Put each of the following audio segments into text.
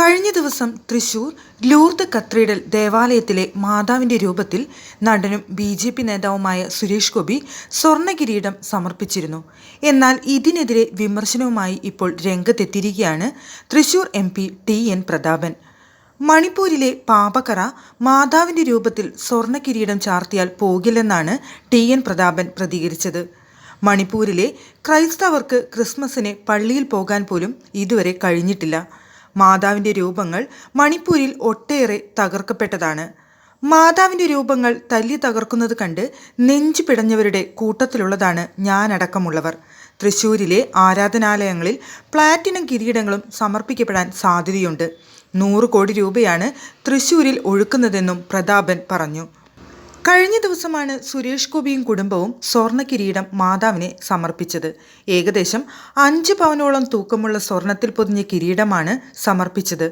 കഴിഞ്ഞ ദിവസം Thrissur Lourdes cathedral ദേവാലയത്തിലെ മാതാവിന്റെ രൂപത്തിൽ നടനും ബി ജെ പി നേതാവുമായ സുരേഷ് ഗോപി സ്വർണകിരീടം സമർപ്പിച്ചിരുന്നു. എന്നാൽ ഇതിനെതിരെ വിമർശനവുമായി ഇപ്പോൾ രംഗത്തെത്തിയിരിക്കുകയാണ് Thrissur M P T N Prathapan. മണിപ്പൂരിലെ പാപക്കറ മാതാവിന്റെ രൂപത്തിൽ സ്വർണകിരീടം ചാർത്തിയാൽ പോകില്ലെന്നാണ് ടി എൻ പ്രതാപൻ പ്രതികരിച്ചത്. മണിപ്പൂരിലെ ക്രൈസ്തവർക്ക് ക്രിസ്മസിന് പള്ളിയിൽ പോകാൻ പോലും ഇതുവരെ കഴിഞ്ഞിട്ടില്ല. മാതാവിന്റെ രൂപങ്ങൾ മണിപ്പൂരിൽ ഒട്ടേറെ തകർക്കപ്പെട്ടതാണ്. മാതാവിന്റെ രൂപങ്ങൾ തല്ലി തകർക്കുന്നത് കണ്ട് നെഞ്ചു പിടഞ്ഞവരുടെ കൂട്ടത്തിലുള്ളതാണ് ഞാനടക്കമുള്ളവർ. തൃശൂരിലെ ആരാധനാലയങ്ങളിൽ പ്ലാറ്റിനം കിരീടങ്ങളും സമർപ്പിക്കപ്പെടാൻ സാധ്യതയുണ്ട്. നൂറ് കോടി രൂപയാണ് തൃശൂരിൽ ഒഴുക്കുന്നതെന്നും പ്രതാപൻ പറഞ്ഞു. കഴിഞ്ഞ ദിവസമാണ് സുരേഷ് ഗോപിയും കുടുംബവും സ്വർണ കിരീടം മാതാവിനെ സമർപ്പിച്ചത്. ഏകദേശം അഞ്ച് പവനോളം തൂക്കമുള്ള സ്വർണത്തിൽ പൊതിഞ്ഞ കിരീടമാണ് സമർപ്പിച്ചത്.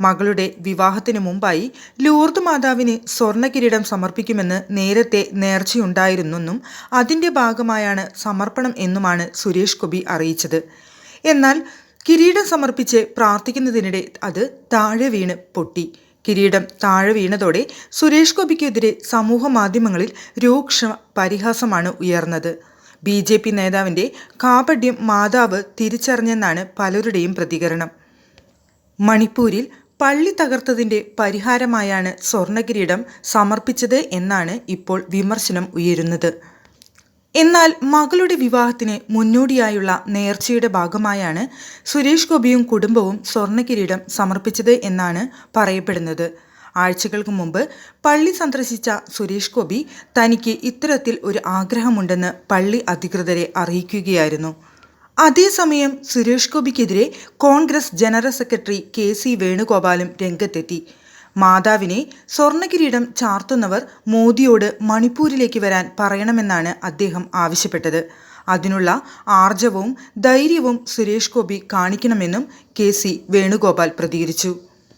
മകളുടെ വിവാഹത്തിന് മുമ്പായി ലൂർദ് മാതാവിന് സ്വർണ കിരീടം സമർപ്പിക്കുമെന്ന് നേരത്തെ നേർച്ചയുണ്ടായിരുന്നെന്നും അതിന്റെ ഭാഗമായാണ് സമർപ്പണം എന്നുമാണ് സുരേഷ് ഗോപി അറിയിച്ചത്. എന്നാൽ കിരീടം സമർപ്പിച്ച് പ്രാർത്ഥിക്കുന്നതിനിടെ അത് താഴെ വീണ് പൊട്ടി. കിരീടം താഴെ വീണതോടെ സുരേഷ് ഗോപിക്കെതിരെ സമൂഹ മാധ്യമങ്ങളിൽ രൂക്ഷ പരിഹാസമാണ് ഉയർന്നത്. ബി ജെ പി നേതാവിന്റെ കാപഡ്യം മാതാവ് തിരിച്ചറിഞ്ഞെന്നാണ് പലരുടെയും പ്രതികരണം. മണിപ്പൂരിൽ പള്ളി തകർത്തതിന്റെ പരിഹാരമായാണ് സ്വർണകിരീടം സമർപ്പിച്ചത് എന്നാണ് ഇപ്പോൾ വിമർശനം ഉയരുന്നത്. എന്നാൽ മകളുടെ വിവാഹത്തിന് മുന്നോടിയായുള്ള നേർച്ചയുടെ ഭാഗമായാണ് സുരേഷ് ഗോപിയും കുടുംബവും സ്വർണകിരീടം സമർപ്പിച്ചത് എന്നാണ് പറയപ്പെടുന്നത്. ആഴ്ചകൾക്ക് മുമ്പ് പള്ളി സന്ദർശിച്ച സുരേഷ് ഗോപി തനിക്ക് ഇത്തരത്തിൽ ഒരു ആഗ്രഹമുണ്ടെന്ന് പള്ളി അധികൃതരെ അറിയിക്കുകയായിരുന്നു. അതേസമയം സുരേഷ് ഗോപിക്കെതിരെ Congress general secretary K C വേണുഗോപാലും രംഗത്തെത്തി. മാതാവിനെ സ്വർണകിരീടം ചാർത്തുന്നവർ മോദിയോട് മണിപ്പൂരിലേക്ക് വരാൻ പറയണമെന്നാണ് അദ്ദേഹം ആവശ്യപ്പെട്ടത്. അതിനുള്ള ആർജവവും ധൈര്യവും സുരേഷ് ഗോപി കാണിക്കണമെന്നും കെ സി വേണുഗോപാൽ പ്രതികരിച്ചു.